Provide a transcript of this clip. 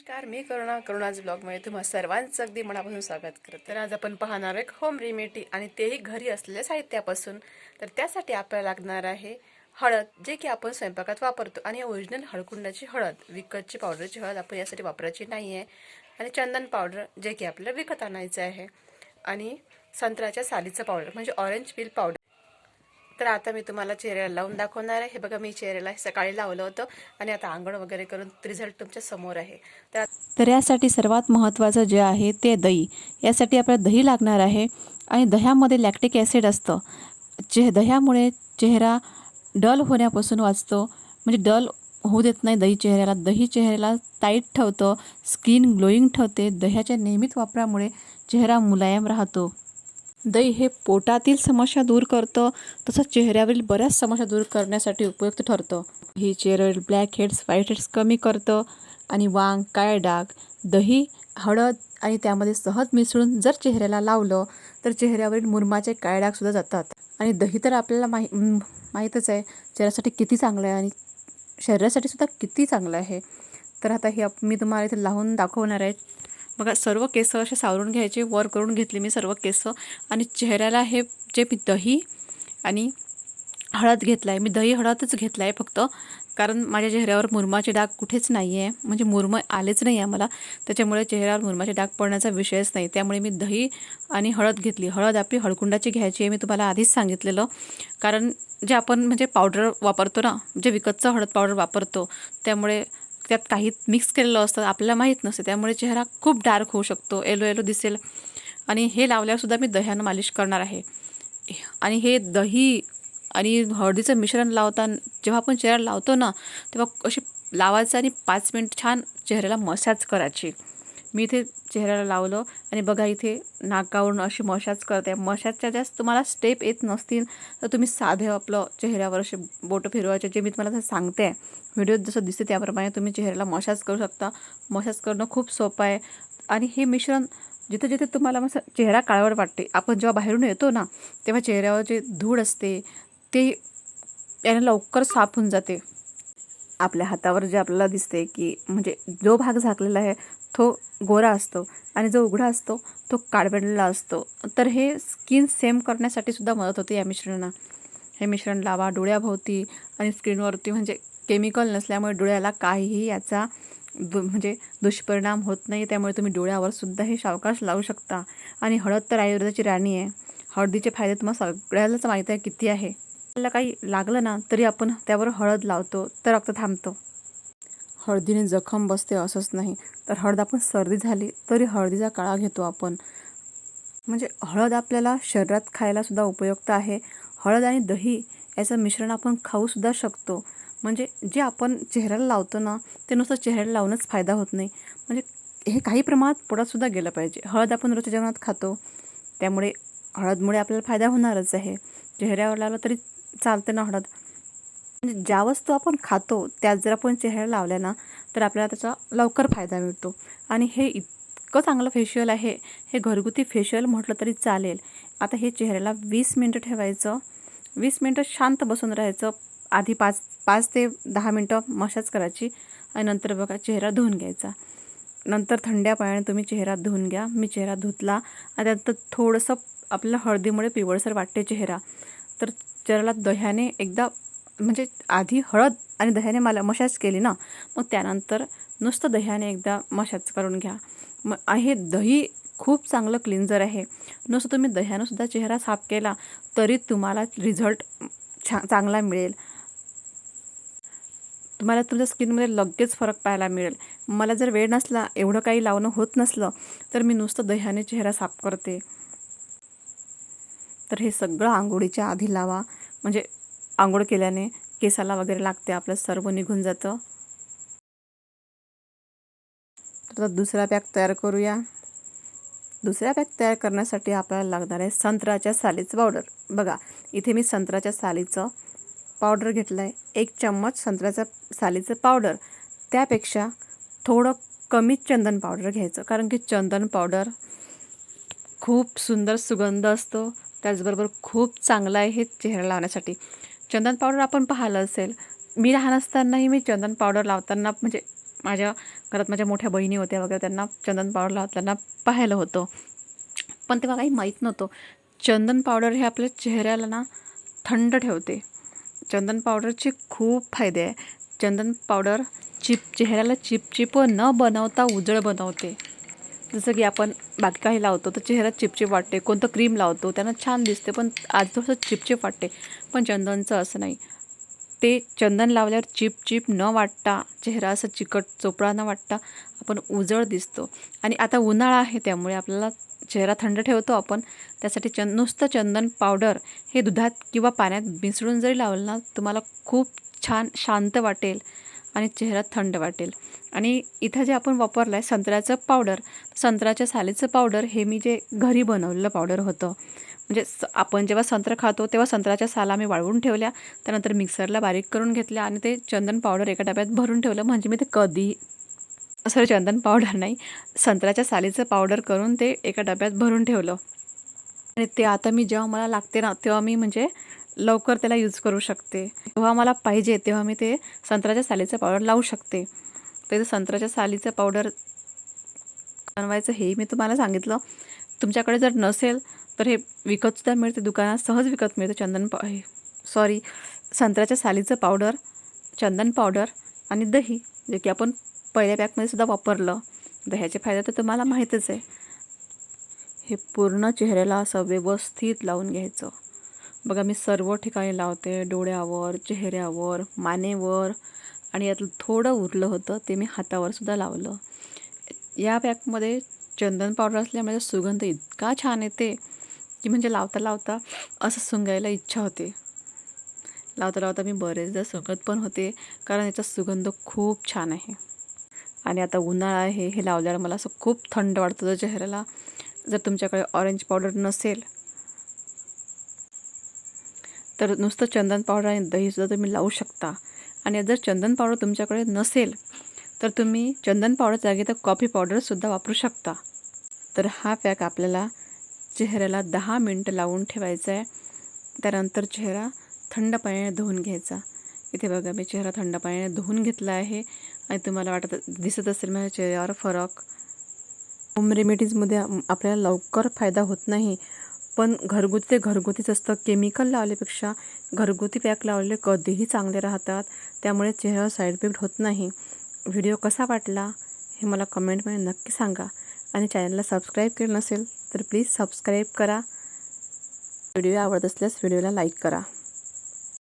नमस्कार मी करुणा करुणाज ब्लॉगमध्ये तुम्हा सर्वांचं अगदी मनापासून स्वागत करते. तर आज आपण पाहणार आहे होम रेमेडी आणि तेही घरी असलेल्या साहित्यापासून. तर त्यासाठी आपल्याला लागणार आहे हळद जे की आपण स्वयंपाकात वापरतो. आणि ओरिजिनल हळकुंडाची हळद विकतची पावडरची हळद आपण यासाठी वापरायची नाही आहे आणि चंदन पावडर जे की आपल्याला विकत आणायचं आहे. आणि संत्र्याच्या सालीचं पावडर म्हणजे ऑरेंज पील पावडर तर आता मी तुम्हाला चेहऱ्याला लावून दाखवणार आहे. हे बघा मी चेहऱ्याला सकाळी लावलं होतं आणि आता आंघोळ वगैरे करून रिझल्ट तुमच्यासमोर आहे. तर तर यासाठी सर्वात महत्त्वाचं जे आहे ते दही. यासाठी आपल्याला दही लागणार आहे आणि दह्यामध्ये लॅक्टिक ॲसिड असतं. चे दह्यामुळे चेहरा डल होण्यापासून वाचतो. म्हणजे डल होऊ देत नाही दही चेहऱ्याला. दही चेहऱ्याला टाईट ठेवतं स्किन ग्लोईंग ठेवते. दह्याच्या नियमित वापरामुळे चेहरा मुलायम राहतो. दही हे पोटातील समस्या दूर करतं तसंच चेहऱ्यावरील बऱ्याच समस्या दूर करण्यासाठी उपयुक्त ठरतं. हे चेहऱ्यावरील ब्लॅक हेड्स व्हाईट हेड्स कमी करतं आणि वांग काळे डाग दही हळद आणि त्यामध्ये सहज मिसळून जर चेहऱ्याला लावलं तर चेहऱ्यावरील मुरमाचे काळे डागसुद्धा जातात. आणि दही तर आपल्याला माहि माहीतच आहे चेहऱ्यासाठी किती चांगलं आहे आणि शरीरासाठी सुद्धा किती चांगलं आहे. तर आता हे मी तुम्हाला इथे लावून दाखवणार आहे बघा सर्व केस असे सावरून घ्यायचे वर करून घेतले मी सर्व केस. आणि चेहऱ्याला हे जे मी दही आणि हळद घेतला आहे मी दही हळदच घेतला आहे फक्त. कारण माझ्या चेहऱ्यावर मुरमाचे डाग कुठेच नाही आहे म्हणजे मुरम आलेच नाही आहे मला त्याच्यामुळे चेहऱ्यावर मुरमाचे डाग पडण्याचा विषयच नाही. त्यामुळे मी दही आणि हळद घेतली. हळद आपली हळकुंडाची घ्यायची आहे मी तुम्हाला आधीच सांगितलेलं. कारण जे आपण म्हणजे पावडर वापरतो ना जे विकतचं हळद पावडर वापरतो त्यामुळे त्यात काही मिक्स केलेलं असतं आपल्याला माहीत नसते. त्यामुळे चेहरा खूप डार्क होऊ शकतो. येलो येलो दिसेल. आणि हे लावल्यावरसुद्धा मी दह्यानं मालिश करणार आहे. आणि हे दही आणि हळदीचं मिश्रण लावताना जेव्हा आपण चेहरा लावतो ना तेव्हा अशी लावायचं आणि पाच मिनिट छान चेहऱ्याला मसाज करायची. मी इथे चेहऱ्याला लावलं आणि बघा इथे नाकावरून अशी मशाज करते. मशाजच्या जास्त तुम्हाला स्टेप येत नसतील तर तुम्ही साधे आपलं चेहऱ्यावर असे बोटं फिरवायचे जे मी तुम्हाला सांगते. आहे व्हिडिओत जसं दिसते त्याप्रमाणे तुम्ही चेहऱ्याला मशाज करू शकता. मशाज करणं खूप सोपं आहे. आणि हे मिश्रण जिथे जिथे तुम्हाला मग चेहरा काळवड वाटते आपण जेव्हा बाहेरून येतो ना तेव्हा चेहऱ्यावर जे धूळ असते ते याने लवकर साफ होऊन जाते. आपल्या हातावर जे आपल्याला दिसते की म्हणजे जो भाग झाकलेला आहे तो गोरा असतो आणि जो उघडा असतो तो काळबेडलेला असतो. तर हे स्किन सेम करण्यासाठी सुद्धा मदत होते या मिश्रणानं हे मिश्रण लावा डोळ्याभोवती आणि स्किनवरती म्हणजे केमिकल नसल्यामुळे डोळ्याला काहीही याचा दु म्हणजे दुष्परिणाम होत नाही त्यामुळे तुम्ही डोळ्यावर सुद्धा हे सावकाश लावू शकता. आणि हळद तर आयुर्वेदाची राणी आहे. हळदीचे फायदे तुम्हाला सगळ्यालाच माहीत आहे किती आहे. आपल्याला काही लागलं ना तरी आपण त्यावर हळद लावतो तर रक्त थांबतो. हळदीने जखम बसते असंच नाही. तर हळद आपण सर्दी झाली तरी हळदीचा काळा घेतो आपण. म्हणजे हळद आपल्याला शरीरात खायलासुद्धा उपयुक्त आहे. हळद आणि दही याचं मिश्रण आपण खाऊसुद्धा शकतो. म्हणजे जे आपण चेहऱ्याला लावतो ना ते नुसतं चेहऱ्याला लावूनच फायदा होत नाही. म्हणजे हे काही प्रमाणात पोटातसुद्धा गेलं पाहिजे. हळद आपण रोजच्या जेवणात खातो. त्यामुळे हळदमुळे आपल्याला फायदा होणारच आहे. चेहऱ्यावर लावलं तरी चालते ना हळद. ज्या वस्तू आपण खातो त्याच जर आपण चेहऱ्याला लावल्या ना तर आपल्याला त्याचा लवकर फायदा मिळतो. आणि हे इतकं चांगलं फेशियल आहे हे घरगुती फेशियल म्हटलं तरी चालेल. आता हे चेहऱ्याला वीस मिनटं ठेवायचं. वीस मिनटं शांत बसून राहायचं. आधी पाच पाच ते दहा मिनटं मशाज करायची आणि नंतर बघा चेहरा धुवून घ्यायचा. नंतर थंड्या पाण्याने तुम्ही चेहरा धुवून घ्या. मी चेहरा धुतला. आणि त्यानंतर थोडंसं आपल्याला हळदीमुळे पिवळसर वाटते चेहरा. तर चेहऱ्याला दह्याने एकदा म्हणजे आधी हळद आणि दह्याने मला मशाज केली ना मग त्यानंतर नुसतं दह्याने एकदा मशाज करून घ्या. मग हे दही खूप चांगलं क्लिन्झर आहे. नुसतं तुम्ही दह्यानंसुद्धा चेहरा साफ केला तरी तुम्हाला रिझल्ट छा चांगला मिळेल. तुम्हाला तुमच्या स्किनमध्ये लगेच फरक पाहायला मिळेल. मला जर वेळ नसला एवढं काही लावणं होत नसलं तर मी नुसतं दह्याने चेहरा साफ करते. तर हे सगळं आंघोळीच्या आधी लावा. म्हणजे आंघोळ केल्याने केसाला वगैरे लागते आपलं सर्व निघून जातं. तर दुसरा पॅक तयार करूया. दुसरा पॅक तयार करण्यासाठी आपल्याला लागणार आहे संत्र्याच्या सालीचं पावडर. बघा इथे मी संत्र्याच्या सालीचं पावडर घेतलं आहे एक चम्मच संत्र्याचं सालीचं पावडर. त्यापेक्षा थोडं कमी चंदन पावडर घ्यायचं कारण की चंदन पावडर खूप सुंदर सुगंध असतो. त्याचबरोबर खूप चांगलं आहे हे चेहरा लावण्यासाठी. चंदन पावडर आपण पाहिलं असेल. मी लहान असतानाही मी चंदन पावडर लावताना म्हणजे माझ्या घरात माझ्या मोठ्या बहिणी होत्या वगैरे त्यांना चंदन पावडर लावताना पाहिलं होतं. पण तेव्हा काही माहीत नव्हतं. चंदन पावडर हे आपल्या चेहऱ्याला ना थंड ठेवते. चंदन पावडरचे खूप फायदे आहे. चंदन पावडर चिप चेहऱ्याला चिपचिप न बनवता उजळ बनवते. जसं की आपण बाकी काही लावतो तर चेहरा चिपचिप वाटते. कोणतं क्रीम लावतो त्यांना छान दिसते पण आज थोडंसं चिपचिप वाटते. पण चंदनचं असं नाही. ते चंदन लावल्यावर चिप चिप न वाटता चेहरा असं चिकट चोपडा न वाटता आपण उजळ दिसतो. आणि आता उन्हाळा आहे त्यामुळे आपल्याला चेहरा थंड ठेवतो आपण. त्यासाठी चंद नुसतं चंदन पावडर हे दुधात किंवा पाण्यात मिसळून जरी लावलं ना तुम्हाला खूप छान शांत वाटेल आणि चेहरा थंड वाटेल. आणि इथं जे आपण वापरलं आहे संत्र्याचं पावडर संत्र्याच्या सालीचं पावडर हे मी जे घरी बनवलेलं पावडर होतं. म्हणजे स आपण जेव्हा संत्र खातो तेव्हा संत्र्याच्या साला मी वाळवून ठेवल्या त्यानंतर मिक्सरला बारीक करून घेतल्या आणि ते चंदन पावडर एका डब्यात भरून ठेवलं. म्हणजे मी ते कधी सॉरी चंदन पावडर नाही संत्र्याच्या सालीचं पावडर करून ते एका डब्यात भरून ठेवलं. आणि ते आता मी जेव्हा मला लागते ना तेव्हा मी म्हणजे लवकर त्याला यूज करू शकते. जेव्हा मला पाहिजे तेव्हा मी ते संत्र्याच्या सालीचं पावडर लावू शकते. तर संत्र्याच्या सालीचं पावडर बनवायचं हे मी तुम्हाला सांगितलं. तुमच्याकडे जर नसेल तर हे विकतसुद्धा मिळते. दुकानात सहज विकत मिळते चंदन पाव हे सॉरी संत्र्याच्या सालीचं पावडर चंदन पावडर आणि दही जे की आपण पहिल्या पॅकमध्ये सुद्धा वापरलं. दह्याचे फायदे तर तुम्हाला माहीतच आहे. हे पूर्ण चेहऱ्याला असं व्यवस्थित लावून घ्यायचं. बघा मी सर्व ठिकाणी लावते. डोळ्यावर चेहऱ्यावर मानेवर. आणि यातलं थोडं उरलं होतं ते मी हातावर सुद्धा लावलं. या पॅकमध्ये चंदन पावडर असल्यामुळे सुगंध इतका छान येते की म्हणजे लावता लावता असं सुंगायला इच्छा होते. लावता लावता मी बरेचदा सुंगत पण होते कारण याचा सुगंध खूप छान आहे. आणि आता उन्हाळा आहे हे लावल्यावर मला असं खूप थंड वाटतं होतं चेहऱ्याला. जर तुमच्याकडे ऑरेंज पावडर नसेल तर नुसतं चंदन पावडर आणि दहीसुद्धा तुम्ही लावू शकता. आणि जर चंदन पावडर तुमच्याकडे नसेल तर तुम्ही चंदन पावडर जागी तर कॉफी पावडरसुद्धा वापरू शकता. तर हा पॅक आपल्याला चेहऱ्याला दहा मिनटं लावून ठेवायचा आहे. त्यानंतर चेहरा थंड पाण्याने धुवून घ्यायचा. इथे बघा मी चेहरा थंड पाण्याने धुवून घेतला आहे आणि तुम्हाला वाटत दिसत असेल माझ्या चेहऱ्यावर फरक. होम रेमेडीजमध्ये आपल्याला लवकर फायदा होत नाही पण घरगुती ते घरगुतीच असतं. केमिकल लावल्यापेक्षा घरगुती पॅक लावलेले कधीही चांगले राहतात त्यामुळे चेहऱ्यावर साईड इफेक्ट होत नाही. व्हिडिओ कसा वाटला हे मला कमेंटमध्ये नक्की सांगा. आणि चॅनलला सबस्क्राईब केलं नसेल तर प्लीज सबस्क्राईब करा. व्हिडिओ आवडत असल्यास व्हिडिओला लाईक करा.